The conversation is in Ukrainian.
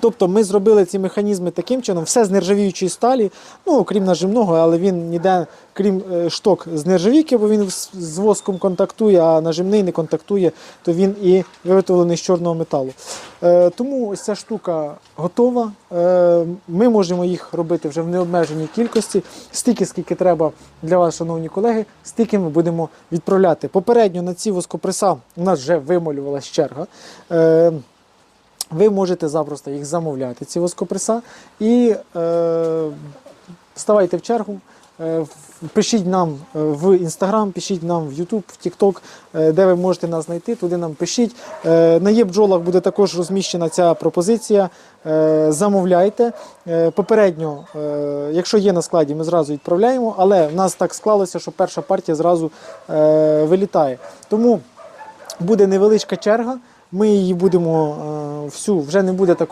Тобто ми зробили ці механізми таким чином, все з нержавіючої сталі, ну окрім нажимного, але він ніде, крім е, шток з нержавійки, бо він з- воском контактує, а нажимний не контактує, то він і виготовлений з чорного металу. Е, тому ось ця штука готова. Е, ми можемо їх робити вже в необмеженій кількості. Стільки, скільки треба для вас, шановні колеги, стільки ми будемо відправляти. Попередньо на ці воскопреса у нас вже вимолювалась черга. Е, ви можете запросто їх замовляти, ці воскопреса, і е, ставайте в чергу. е, Пишіть нам е, в інстаграм, пишіть нам в Ютуб, в Тікток, де ви можете нас знайти, туди нам пишіть. Е, На є-бджолах буде також розміщена ця пропозиція. Е, Замовляйте. Е, Попередньо, е, якщо є на складі, ми зразу відправляємо, але в нас так склалося, що перша партія зразу е, вилітає. Тому буде невеличка черга. Ми її будемо е, всю, вже не буде такого.